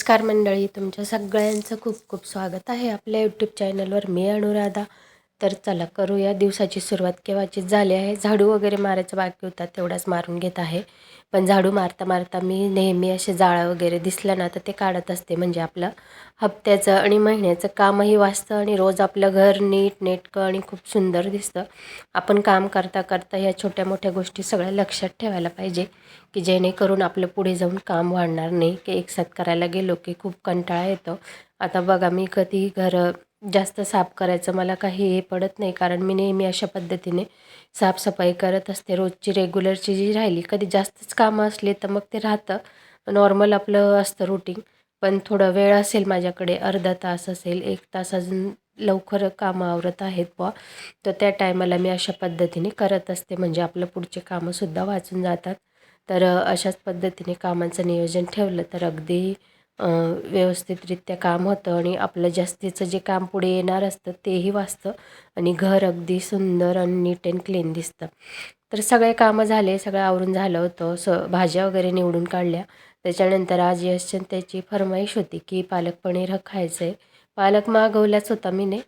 नमस्कार मंडळी तुमच्या सगळ्यांचं खूप खूप स्वागत आहे आपल्या यूट्यूब चॅनलवर मी अनुराधा. तर चला करूया दिवसाची सुरुवात. केव्हाची झाली आहे? झाडू वगैरे मारायचं बाकी होता तेवढाच मारून घेत आहे. पण झाडू मारता मारता मी नेहमी असे जाळं वगैरे दिसलं ना तर ते काढत असते म्हणजे आपलं हप्त्याचं आणि महिन्याचं कामही वाचतं आणि रोज आपलं घर नीट नेटकं आणि खूप सुंदर दिसतं. आपण काम करता करता ह्या छोट्या मोठ्या गोष्टी सगळ्या लक्षात ठेवायला पाहिजे की जेणेकरून आपलं पुढे जाऊन काम वाढणार नाही की एकसाथ करायला गेलो की खूप कंटाळा येतो. आता बघा मी कधी घर जास्त साफ करायचं. मला काही हे पडत नाही कारण मी नेहमी अशा पद्धतीने साफसफाई करत असते. रोजची रेग्युलरची जी राहिली कधी जास्तच कामं असले तर मग ते राहतं. नॉर्मल आपलं असतं रुटीन. पण थोडं वेळ असेल माझ्याकडे अर्धा तास असेल एक तास अजून लवकर कामं आवरत आहेत बुवा. तर त्या टायमाला मी अशा पद्धतीने करत असते. म्हणजे आपलं पुढचे कामंसुद्धा वाचून जातात. तर अशाच पद्धतीने कामांचं नियोजन ठेवलं तर अगदी व्यवस्थितरित्या काम होतं आणि आपलं जास्तीचं जे काम पुढे येणार असतं तेही वाचतं आणि घर अगदी सुंदर आणि नीट अँड क्लीन दिसतं. तर सगळे कामं झाले सगळं आवरून झालं होतं स भाज्या वगैरे निवडून काढल्या. त्याच्यानंतर आज यशचंद त्याची फरमाईश होती की पालक पनीर खायचं आहे पालक मागवलाच होता मी ने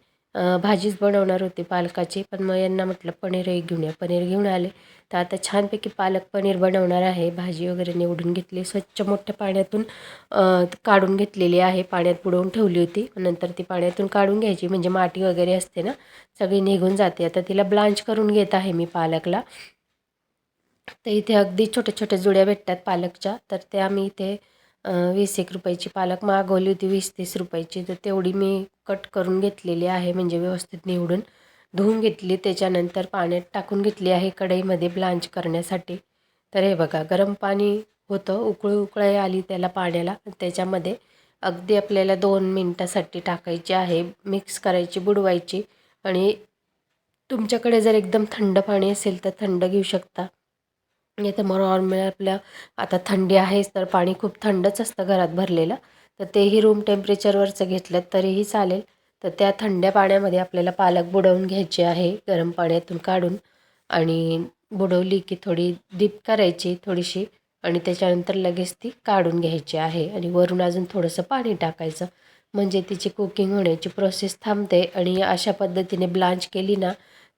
भाजीच बनवणार होती पालकाची. पण मग यांना म्हटलं पनीरही घेऊन या. पनीर घेऊन आले. तर आता छानपैकी पालक पनीर बनवणार आहे. भाजी वगैरे निवडून घेतली. स्वच्छ मोठ्या पाण्यातून काढून घेतलेली आहे. पाण्यात बुडवून ठेवली होती. नंतर ती पाण्यातून काढून घ्यायची. म्हणजे माती वगैरे असते ना सगळी निघून जाते. आता तिला ब्लांच करून घेत आहे मी पालकला. तर इथे अगदी छोट्या छोट्या जुड्या भेटतात पालकच्या. तर त्या आम्ही इथे वीस एक रुपयाची पालक मागवली होती वीस तीस रुपयाची. तर तेवढी मी कट करून घेतलेली आहे म्हणजे व्यवस्थित निवडून धुवून घेतली. त्याच्यानंतर पाण्यात टाकून घेतली आहे कढईमध्ये ब्लांच करण्यासाठी. तर हे बघा गरम पाणी होतं उकळी उकळी आली त्याला पाण्याला. त्याच्यामध्ये अगदी आपल्याला दोन मिनटासाठी टाकायची आहे मिक्स करायची बुडवायची. आणि तुमच्याकडे जर एकदम थंड पाणी असेल तर थंड घेऊ शकता. नाही तर मग नॉर्मल आपल्या आता थंडी आहेच तर पाणी खूप थंडच असतं घरात भरलेलं. तर तेही रूम टेम्परेचरवरचं घेतलं तरीही चालेल. तर त्या थंड्या पाण्यामध्ये आपल्याला पालक बुडवून घ्यायची आहे गरम पाण्यातून काढून. आणि बुडवली की थोडी डीप करायची थोडीशी आणि त्याच्यानंतर लगेच ती काढून घ्यायची आहे. आणि वरून अजून थोडंसं पाणी टाकायचं. म्हणजे तिची कुकिंग होण्याची प्रोसेस थांबते आणि अशा पद्धतीने ब्लांच केली ना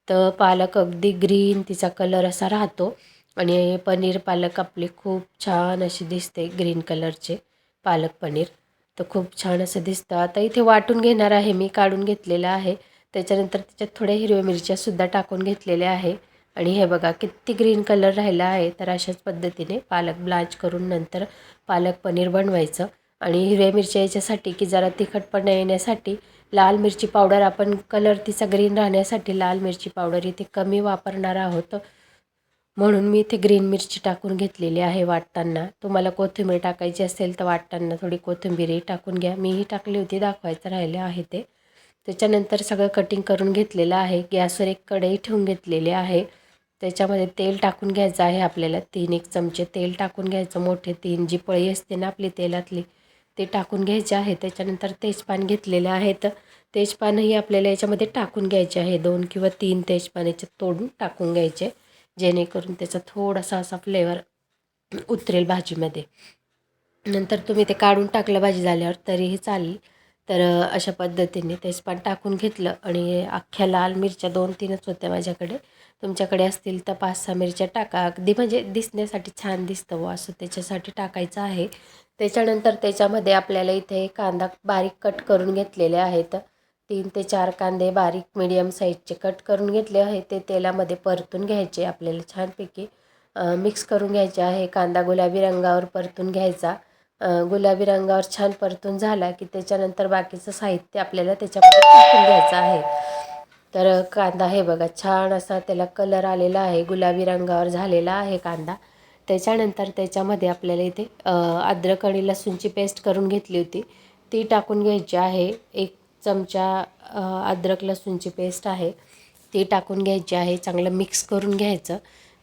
तर पालक अगदी ग्रीन तिचा कलर असा राहतो. आणि पनीर पालक आपले खूप छान अशी दिसते ग्रीन कलरचे पालक पनीर. तर खूप छान असं दिसतं. आता इथे वाटून घेणार आहे मी काढून घेतलेलं आहे. त्याच्यानंतर त्याच्यात थोड्या हिरव्या मिरच्यासुद्धा टाकून घेतलेल्या आहे. आणि हे बघा किती ग्रीन कलर राहिला आहे. तर अशाच पद्धतीने पालक ब्लाच करून नंतर पालक पनीर बनवायचं. आणि हिरव्या मिरच्या याच्यासाठी की जरा तिखटपणा येण्यासाठी लाल मिरची पावडर आपण कलर तिचा ग्रीन राहण्यासाठी लाल मिरची पावडर इथे कमी वापरणार आहोत. म्हणून मी इथे ग्रीन मिरची टाकून घेतलेली आहे वाटताना. तुम्हाला कोथिंबीर टाकायची असेल तर वाटताना थोडी कोथिंबीरही टाकून घ्या. मीही टाकली होती दाखवायचं राहिले आहे ते. त्याच्यानंतर सगळं कटिंग करून घेतलेलं आहे. गॅसवर एक कढई ठेवून घेतलेली आहे. त्याच्यामध्ये तेल टाकून घ्यायचं आहे आपल्याला. तीन एक चमचे तेल टाकून घ्यायचं. मोठे तीन जी पळी असते ना आपली तेलातली ते टाकून घ्यायचे आहे. त्याच्यानंतर तेजपान घेतलेले आहेत तेजपानही आपल्याला याच्यामध्ये टाकून घ्यायचे आहे. दोन किंवा तीन तेजपानाचे तोडून टाकून घ्यायचे. जेणेकरून त्याचा थोडासा असा फ्लेवर उतरेल भाजीमध्ये. नंतर तुम्ही ते काढून टाकलं भाजी झाल्यावर तरीही चालेल. तर अशा पद्धतीने तेच पण टाकून घेतलं आणि अख्ख्या लाल मिरच्या दोन तीनच होत्या माझ्याकडे. तुमच्याकडे असतील तर पाच सहा मिरच्या टाका. अगदी म्हणजे दिसण्यासाठी छान दिसतं व असं त्याच्यासाठी टाकायचं आहे. त्याच्यानंतर त्याच्यामध्ये आपल्याला इथे कांदा बारीक कट करून घेतलेले आहेत. तीन ते चार कांदे बारीक मिडियम साईजचे कट करून घेतले आहे. ते तेलामध्ये परतून घ्यायचे. आपल्याला छानपैकी मिक्स करून घ्यायचे आहे. कांदा गुलाबी रंगावर परतून घ्यायचा. गुलाबी रंगावर छान परतून झाला की त्याच्यानंतर बाकीचं साहित्य आपल्याला त्याच्यामध्ये टाकून घ्यायचं आहे. तर कांदा हे बघा छान असा त्याला कलर आलेला आहे. गुलाबी रंगावर झालेला आहे कांदा. त्याच्यानंतर त्याच्यामध्ये आपल्याला इथे अद्रक आणि लसूणची पेस्ट करून घेतली होती. ती टाकून घ्यायची आहे. एक चमचा अद्रक लसूणची पेस्ट आहे ती टाकून घ्यायची आहे. चांगलं मिक्स करून घ्यायचं.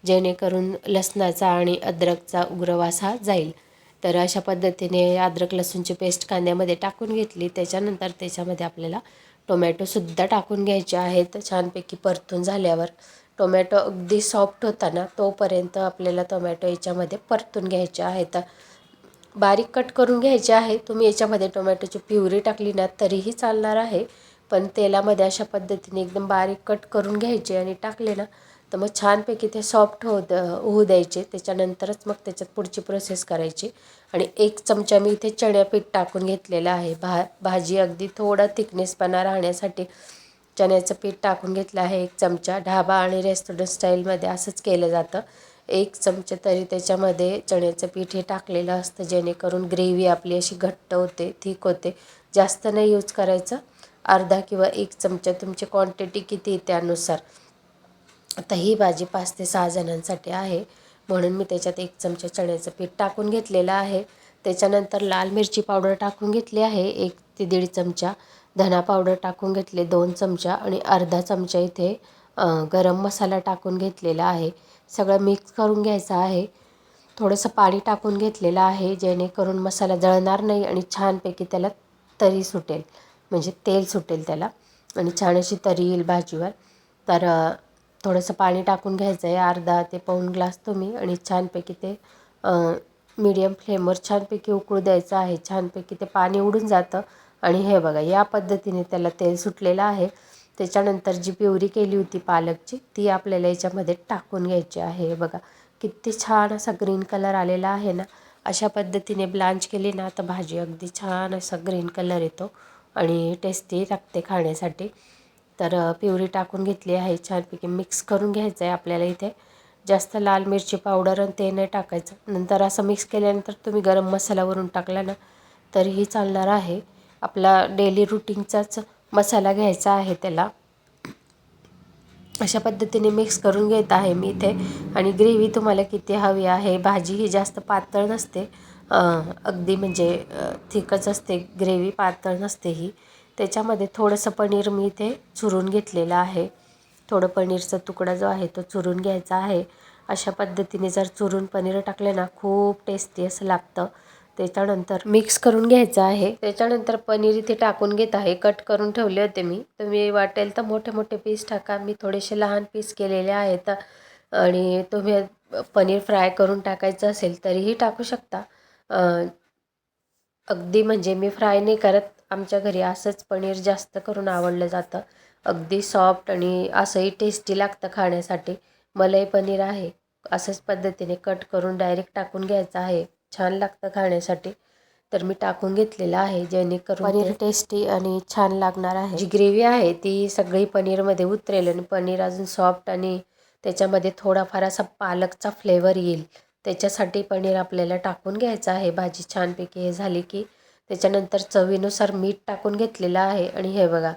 जेणेकरून लसणाचा आणि अद्रकचा उग्रवास हा जाईल. तर अशा पद्धतीने अद्रक लसूणची पेस्ट कांद्यामध्ये टाकून घेतली. त्याच्यानंतर त्याच्यामध्ये आपल्याला टोमॅटोसुद्धा टाकून घ्यायचे आहेत. छानपैकी परतून झाल्यावर टोमॅटो अगदी सॉफ्ट होताना तोपर्यंत आपल्याला टोमॅटो याच्यामध्ये परतून घ्यायचे आहेत. बारीक कट करून घ्यायचे आहे. तुम्ही याच्यामध्ये टोमॅटोची प्युरी टाकली ना तरीही चालणार आहे. पण तेलामध्ये अशा पद्धतीने एकदम बारीक कट करून घ्यायचे आणि टाकले ना तर मग छानपैकी ते सॉफ्ट होत द होऊ द्यायचे. त्याच्यानंतरच मग त्याच्यात पुढची प्रोसेस करायची. आणि एक चमचा मी इथे चण्यापीठ टाकून घेतलेलं आहे. भा भाजी अगदी थोडा थिकनेसपणा राहण्यासाठी चण्याचं पीठ टाकून घेतलं आहे. एक चमचा ढाबा आणि रेस्टॉरंट स्टाईलमध्ये असंच केलं जातं. एक चमचे तरी त्याच्यामध्ये चण्याचं पीठ हे टाकलेलं असतं जेणेकरून ग्रेव्ही आपली अशी घट्ट होते थिक होते. जास्त नाही यूज करायचं. अर्धा किंवा एक चमचा तुमची क्वांटिटी किती त्यानुसार. आता ही भाजी पाच ते सहा जणांसाठी आहे. म्हणून मी त्याच्यात एक चमचा चण्याचं पीठ टाकून घेतलेलं आहे. त्याच्यानंतर लाल मिरची पावडर टाकून घेतली आहे. एक ते दीड चमचा धना पावडर टाकून घेतले दोन चमचा आणि अर्धा चमचा इथे गरम मसाला टाकून घेतलेला आहे. सगळं मिक्स करून घ्यायचं आहे. थोडंसं पाणी टाकून घेतलेलं आहे जेणेकरून मसाला जळणार नाही आणि छानपैकी त्याला तरी सुटेल. म्हणजे तेल सुटेल त्याला. आणि छान अशी तरी येईल भाजीवर. तर थोडंसं पाणी टाकून घ्यायचं आहे. अर्धा ते पाऊण ग्लास तुम्ही आणि छानपैकी ते मीडियम फ्लेमवर छानपैकी उकळू द्यायचं आहे. छानपैकी ते पाणी उडून जातं. आणि हे बघा या पद्धतीने त्याला तेल सुटलेलं आहे. त्याच्यानंतर जी प्युरी केली होती पालकची ती आपल्याला याच्यामध्ये टाकून घ्यायची आहे. बघा किती छान असा ग्रीन कलर आलेला आहे ना. अशा पद्धतीने ब्लांच केली ना तर भाजी अगदी छान असा ग्रीन कलर येतो आणि टेस्टी लागते खाण्यासाठी. तर प्युरी टाकून घेतली आहे. छानपैकी मिक्स करून घ्यायचं आहे आपल्याला इथे. जास्त लाल मिरची पावडर आणि ते नाही टाकायचं. नंतर असं मिक्स केल्यानंतर तुम्ही गरम मसालावरून टाकला ना तरीही चालणार आहे. आपला डेली रुटीनचाच मसाला घ्यायचा आहे त्याला. अशा पद्धतीने मिक्स करून घेत आहे मी इथे. आणि ग्रेव्ही तुम्हाला किती हवी आहे? भाजी ही जास्त पातळ नसते. अगदी म्हणजे थिकच असते. ग्रेव्ही पातळ नसते ही. त्याच्यामध्ये थोडंसं पनीर मी इथे चुरून घेतलेलं आहे. थोडं पनीरचा तुकडा जो आहे तो चुरून घ्यायचा आहे. अशा पद्धतीने जर चुरून पनीर टाकले ना खूप टेस्टी असं लागतं. त्याच्यानंतर मिक्स करून घ्यायचं आहे. त्याच्यानंतर पनीर इथे टाकून घेत आहे. कट करून ठेवले होते मी. तुम्ही वाटेल तर मोठे मोठे पीस टाका. मी थोडेसे लहान पीस केलेले आहेत. आणि तुम्ही पनीर फ्राय करून टाकायचं असेल तरीही टाकू शकता. अगदी म्हणजे मी फ्राय नाही करत. आमच्या घरी असंच पनीर जास्त करून आवडलं जातं. अगदी सॉफ्ट आणि असंही टेस्टी लागतं खाण्यासाठी. मलाई पनीर आहे. असंच पद्धतीने कट करून डायरेक्ट टाकून घ्यायचं आहे. छान लागतं खाण्यासाठी. तर मी टाकून घेतलेलं आहे जेणेकरून पनीर टेस्टी आणि छान लागणार आहे. जी ग्रेव्ही आहे ती सगळी पनीरमध्ये उतरेल आणि पनीर अजून सॉफ्ट आणि त्याच्यामध्ये थोडाफार असा पालकचा फ्लेवर येईल. त्याच्यासाठी पनीर आपल्याला टाकून घ्यायचं आहे. भाजी छानपैकी हे झाली की त्याच्यानंतर चवीनुसार मीठ टाकून घेतलेलं आहे आणि हे बघा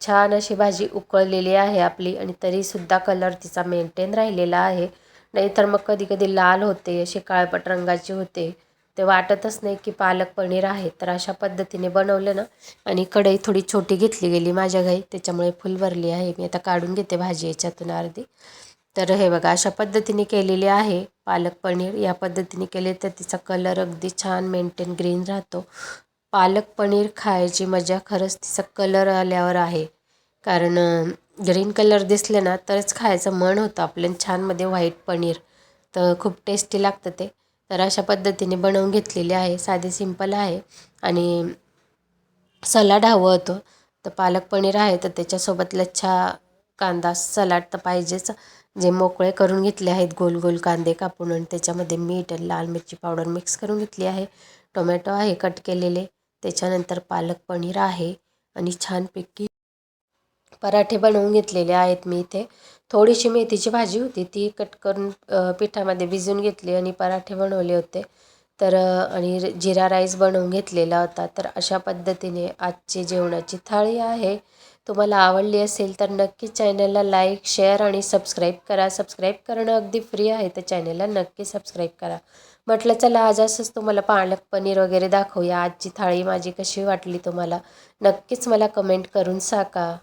छान अशी भाजी उकळलेली आहे आपली आणि तरीसुद्धा कलर तिचा मेंटेन राहिलेला आहे. नाहीतर मग कधी कधी लाल होते असे काळपट रंगाचे होते. ते वाटतच नाही की पालक पनीर आहे. तर अशा पद्धतीने बनवलं ना. आणि कढई थोडी छोटी घेतली गेली माझ्या घरी. त्याच्यामुळे फुल भरली आहे. मी आता काढून घेते भाजी याच्यातून अर्धी. तर हे बघा अशा पद्धतीने केलेली आहे पालक पनीर. या पद्धतीने केले तर तिचा कलर अगदी छान मेंटेन ग्रीन राहतो. पालक पनीर खायची मजा खरंच तिचा कलर आल्यावर आहे. कारण ग्रीन कलर दिसले ना तरच खायचं मन होतं आपल्या छानमध्ये व्हाईट पनीर. तर खूप टेस्टी लागतं ते. तर अशा पद्धतीने बनवून घेतलेली आहे. साधी सिंपल आहे. आणि सलाड हवं होतं. तर पालक पनीर आहे तर त्याच्यासोबत लच्छा कांदा सलाड तर पाहिजेच. जे मोकळे करून घेतले आहेत गोल गोल कांदे कापून आणि त्याच्यामध्ये मीठ आणि लाल मिरची पावडर मिक्स करून घेतली आहे. टोमॅटो आहे कट केलेले. त्याच्यानंतर पालक पनीर आहे आणि छानपैकी पराठे बनवून घेतलेले आहेत मी इथे. थोडीशी मेथीची भाजी होती ती कट करून पिठामध्ये भिजून घेतली आणि पराठे बनवले होते. तर आणि जिरा राईस बनवून घेतलेला होता. तर अशा पद्धतीने आजची जेवणाची थाळी आहे. तुम्हाला आवडली असेल तर नक्की चॅनलला लाईक शेअर आणि सबस्क्राईब करा. सबस्क्राईब करणं अगदी फ्री आहे तर चॅनलला नक्की सबस्क्राईब करा. म्हटलं चला आज असंच तुम्हाला पालक पनीर वगैरे दाखवूया. आजची थाळी माझी कशी वाटली तुम्हाला? नक्कीच मला कमेंट करून सांगा.